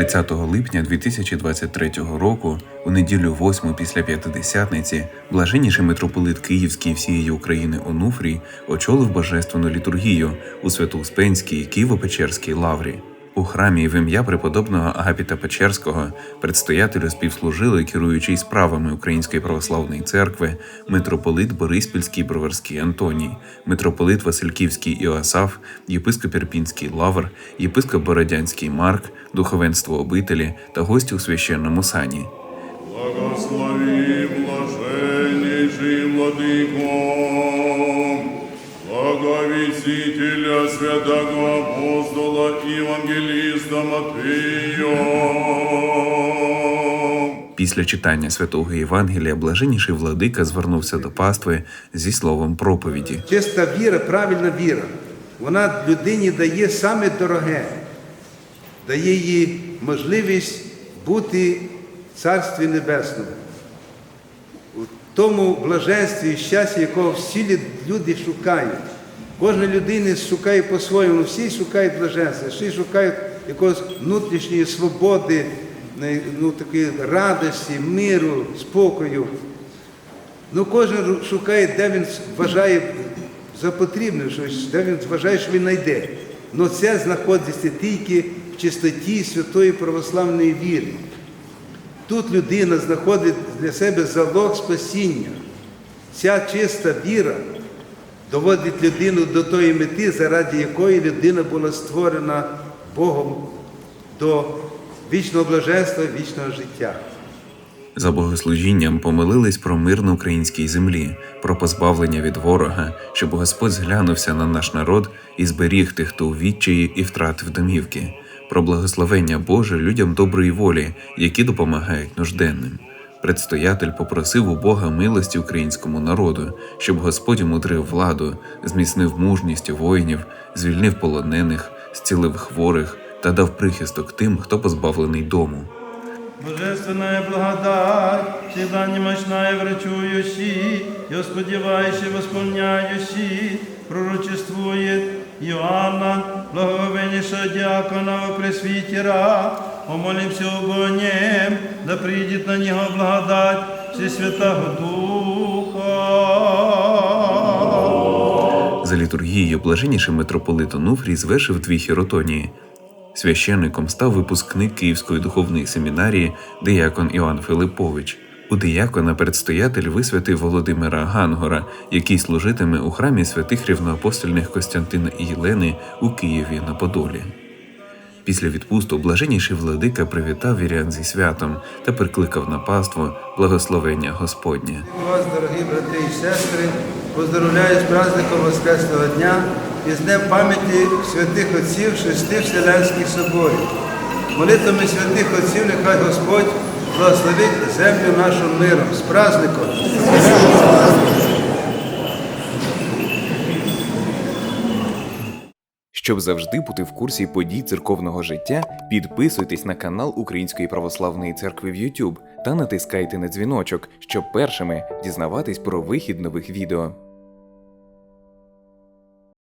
30 липня 2023 року, у неділю 8 після П'ятидесятниці, блаженніший митрополит Київський всієї України Онуфрій очолив божественну літургію у Свято-Успенській Києво-Печерській лаврі. У храмі в ім'я преподобного Агапіта Печерського предстоятелю співслужили керуючий справами Української православної церкви митрополит Бориспільський Броварський Антоній, митрополит Васильківський Іоасаф, єпископ Ірпінський Лавр, єпископ Бородянський Марк, духовенство обителі та гості у священному сані. Благослови блаженнейший владыко, благовестителя святого апостола Евангелиста Матвея. Після читання святого Євангелія блаженніший владика звернувся до пастви зі словом проповіді. Чиста віра, правильна віра. Вона людині дає саме дороге, дає їй можливість бути в Царстві Небесному. У тому блаженстві і щасті, якого всі люди шукають. Кожна людина шукає по-своєму, всі шукають блаженства, всі шукають якогось внутрішньої свободи, ну, такої радості, миру, спокою. Ну, кожен шукає, де він вважає за потрібне, де він вважає, що він знайде. Але це знаходиться тільки в чистоті святої православної віри. Тут людина знаходить для себе залог спасіння. Ця чиста віра доводить людину до тої мети, заради якої людина була створена Богом до вічного блаженства, вічного життя. За богослужінням помолились про мир на українській землі, про позбавлення від ворога, щоб Господь зглянувся на наш народ і зберіг тих, хто у відчаї і втратив домівки, про благословення Боже людям доброї волі, які допомагають нужденним. Предстоятель попросив у Бога милості українському народу, щоб Господь умудрив владу, зміцнив мужність воїнів, звільнив полонених, зцілив хворих та дав прихисток тим, хто позбавлений дому. Божественная благодать, всегда немощная врачующий, и сподіваючи, восполняющий, пророчествует Иоанна, благовейнейшего диакона во пресвитера, помолимся огонем, да придет на него благодать Всесвятого Духа. За літургією блаженніший митрополит Онуфрій звершив дві хіротонії. Священником став випускник Київської духовної семінарії диякон Іоанн Филиппович. У диякона предстоятель висвятив Володимира Гангора, який служитиме у храмі святих рівноапостольних Костянтина і Єлени у Києві на Подолі. Після відпусту блаженніший владика привітав вірян зі святом та прикликав на паству благословення Господнє. Вас, дорогі брати і сестри, поздоровляю з праздником Воскресного дня і з Днем пам'яті святих отців шести Вселенських соборів. Молитвами святих отців нехай Господь благословить землю нашу миром. З праздником! Щоб завжди бути в курсі подій церковного життя, підписуйтесь на канал Української православної церкви в YouTube та натискайте на дзвіночок, щоб першими дізнаватись про вихід нових відео.